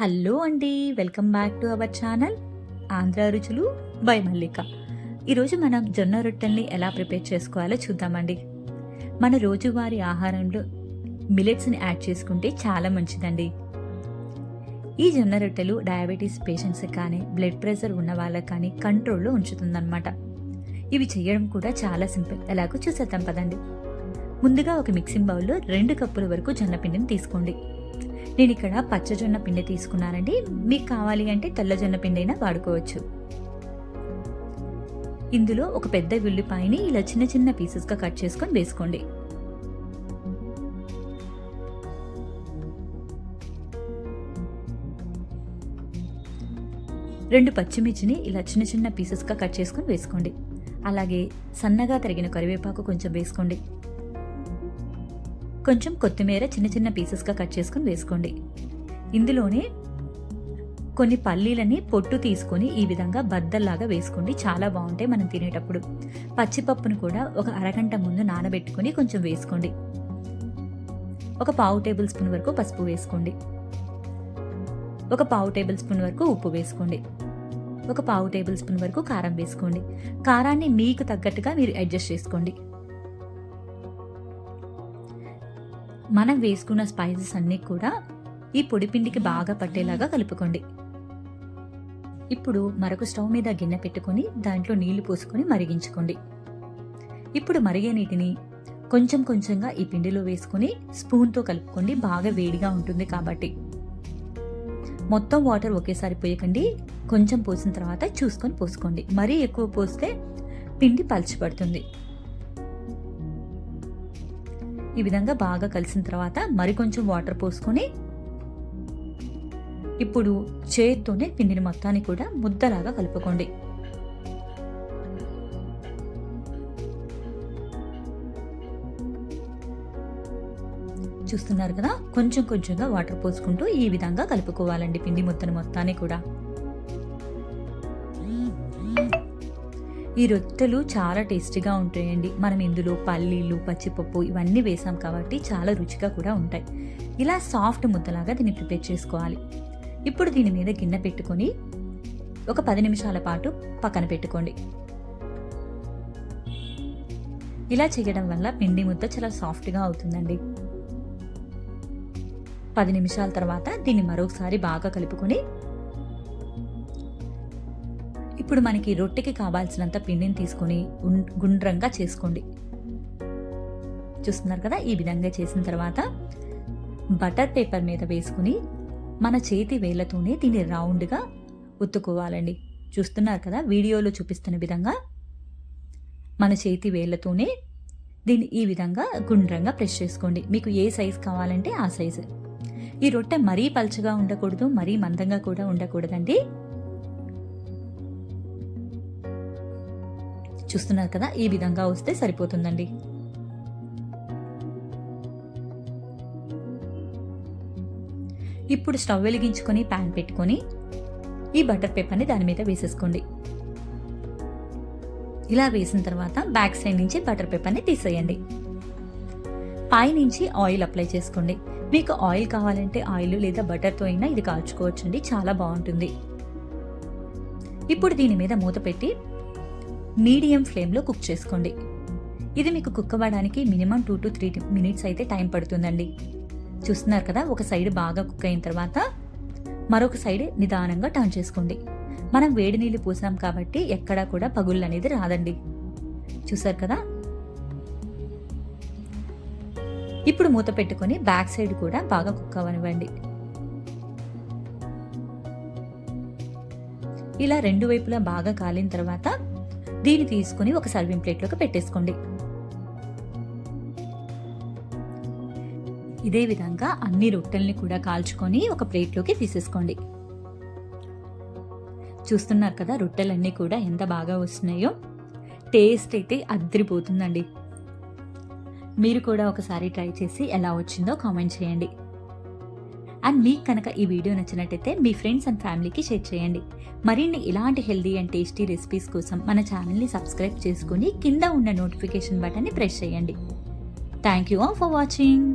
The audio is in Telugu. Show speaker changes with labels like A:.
A: హలో అండి welcome back to our channel Andhra Ruchulu by Mallika. ఈరోజు మనం జొన్న రొట్టెల్ని ఎలా ప్రిపేర్ చేసుకోవాలో చూద్దామండి. మన రోజువారీ ఆహారంలో మిలెట్స్ని యాడ్ చేసుకుంటే చాలా మంచిదండి. ఈ జొన్న రొట్టెలు డయాబెటీస్ పేషెంట్స్ కానీ బ్లడ్ ప్రెషర్ ఉన్న వాళ్ళకి కానీ కంట్రోల్లో ఉంచుతుందన్నమాట. ఇవి చేయడం కూడా చాలా సింపుల్. ఎలాగో చూసేద్దాం పదండి. ముందుగా ఒక మిక్సింగ్ బౌల్లో రెండు కప్పుల వరకు జొన్న పిండిని తీసుకోండి. నేను ఇక్కడ పచ్చజొన్న పిండి తీసుకున్నానండి. మీకు కావాలి అంటే తెల్లజొన్న పిండి అయినా వాడుకోవచ్చు. ఇందులో ఒక పెద్ద ఉల్లిపాయని ఇలా చిన్న చిన్న పీసెస్గా కట్ చేసుకొని వేసుకోండి. రెండు పచ్చిమిర్చిని ఇలా చిన్న చిన్న పీసెస్గా కట్ చేసుకొని వేసుకోండి. అలాగే సన్నగా తరిగిన కరివేపాకు కొంచెం వేసుకోండి. కొంచెం కొత్తిమీర చిన్న చిన్న పీసెస్గా కట్ చేసుకొని వేసుకోండి. ఇందులోనే కొన్ని పల్లీలని పొట్టు తీసుకొని ఈ విధంగా బద్దల్లాగా వేసుకోండి. చాలా బాగుంటాయి మనం తినేటప్పుడు. పచ్చిపప్పును కూడా ఒక అరగంట ముందు నానబెట్టుకొని కొంచెం వేసుకోండి. ఒక పావు టేబుల్ స్పూన్ వరకు పసుపు వేసుకోండి. ఒక పావు టేబుల్ స్పూన్ వరకు ఉప్పు వేసుకోండి. ఒక పావు టేబుల్ స్పూన్ వరకు కారం వేసుకోండి. కారాన్ని మీకు తగ్గట్టుగా మీరు అడ్జస్ట్ చేసుకోండి. మనం వేసుకున్న స్పైసెస్ అన్నీ కూడా ఈ పొడిపిండికి బాగా పట్టేలాగా కలుపుకోండి. ఇప్పుడు మరొక స్టవ్ మీద గిన్నె పెట్టుకొని దాంట్లో నీళ్ళు పోసుకొని మరిగించుకోండి. ఇప్పుడు మరిగే నీటిని కొంచెం కొంచెంగా ఈ పిండిలో వేసుకొని స్పూన్తో కలుపుకోండి బాగా వేడిగా ఉంటుంది కాబట్టి. మొత్తం వాటర్ ఒకేసారి పోయకండి కొంచెం పోసిన తర్వాత చూసుకొని పోసుకోండి. మరీ ఎక్కువ పోస్తే పిండి పలుచబడుతుంది. ఈ విధంగా బాగా కలిసిన తర్వాత మరికొంచెం వాటర్ పోసుకొని ఇప్పుడు చేత్తోనే పిండిని మొత్తాన్ని కూడా ముద్దలాగా కలుపుకోండి. చూస్తున్నారు కదా? కొంచెం కొంచెంగా వాటర్ పోసుకుంటూ ఈ విధంగా కలుపుకోవాలండి పిండి ముద్దను మొత్తాన్ని కూడా. ఈ రొట్టెలు చాలా టేస్టీగా ఉంటాయండి. మనం ఇందులో పల్లీలు పచ్చిపప్పు ఇవన్నీ వేసాం కాబట్టి చాలా రుచిగా కూడా ఉంటాయి. ఇలా సాఫ్ట్ ముద్దలాగా దీన్ని ప్రిపేర్ చేసుకోవాలి. ఇప్పుడు దీని మీద గిన్నె పెట్టుకొని ఒక పది నిమిషాల పాటు పక్కన పెట్టుకోండి. ఇలా చేయడం వల్ల పిండి ముద్ద చాలా సాఫ్ట్గా అవుతుందండి. పది నిమిషాల తర్వాత దీన్ని మరొకసారి బాగా కలుపుకొని ఇప్పుడు మనకి రొట్టెకి కావాల్సినంత పిండిని తీసుకొని గుండ్రంగా చేసుకోండి. చూస్తున్నారు కదా? ఈ విధంగా చేసిన తర్వాత బటర్ పేపర్ మీద వేసుకుని మన చేతి వేళ్ళతోనే దీన్ని రౌండ్గా ఉత్తుకోవాలండి. చూస్తున్నారు కదా? వీడియోలో చూపిస్తున్న విధంగా మన చేతి వేళ్ళతోనే దీన్ని ఈ విధంగా గుండ్రంగా ప్రెస్ చేసుకోండి. మీకు ఏ సైజ్ కావాలంటే ఆ సైజు. ఈ రొట్టె మరీ పలుచగా ఉండకూడదు మరీ మందంగా కూడా ఉండకూడదండి. చూస్తున్నారు కదా ఈ విధంగా వస్తే సరిపోతుందండి. ఇప్పుడు స్టవ్ వెలిగించుకొని ప్యాన్ పెట్టుకొని ఈ బటర్ పేపర్ని దాని మీద వేసేసుకోండి. ఇలా వేసిన తర్వాత బ్యాక్ సైడ్ నుంచి బటర్ పేపర్ని తీసేయండి. పై నుంచి ఆయిల్ అప్లై చేసుకోండి. మీకు ఆయిల్ కావాలంటే ఆయిల్ లేదా బటర్తో అయినా ఇది కాల్చుకోవచ్చండి చాలా బాగుంటుంది. ఇప్పుడు దీని మీద మూత పెట్టి మీడియం ఫ్లేమ్లో కుక్ చేసుకోండి. ఇది మీకు కుక్ అవ్వడానికి minimum two to three minutes అయితే టైం పడుతుందండి. చూస్తున్నారు కదా ఒక సైడ్ బాగా కుక్ అయిన తర్వాత మరొక సైడ్ నిదానంగా టర్న్ చేసుకోండి. మనం వేడి నీళ్ళు పూసాం కాబట్టి ఎక్కడా కూడా పగుళ్ళు అనేది రాదండి. చూసారు కదా? ఇప్పుడు మూత పెట్టుకొని బ్యాక్ సైడ్ కూడా బాగా కుక్ అవ్వనివ్వండి. ఇలా రెండు వైపులా బాగా కాలిన తర్వాత దీన్ని తీసుకుని ఒక సర్వింగ్ ప్లేట్లోకి పెట్టేసుకోండి. ఇదే విధంగా అన్ని రొట్టెల్ని కూడా కాల్చుకొని ఒక ప్లేట్లోకి తీసేసుకోండి. చూస్తున్నారు కదా రొట్టెలన్నీ కూడా ఎంత బాగా వస్తున్నాయో? టేస్ట్ అయితే అద్దరిపోతుందండి మీరు కూడా ఒకసారి ట్రై చేసి ఎలా వచ్చిందో కామెంట్ చేయండి. అండ్ మీకు కనుక ఈ వీడియో నచ్చినట్టయితే మీ ఫ్రెండ్స్ అండ్ ఫ్యామిలీకి షేర్ చేయండి. మరిన్ని ఇలాంటి హెల్దీ అండ్ టేస్టీ రెసిపీస్ కోసం మన ఛానల్ని సబ్స్క్రైబ్ చేసుకుని కింద ఉన్న నోటిఫికేషన్ బటన్ని ప్రెస్ చేయండి. Thank you all for watching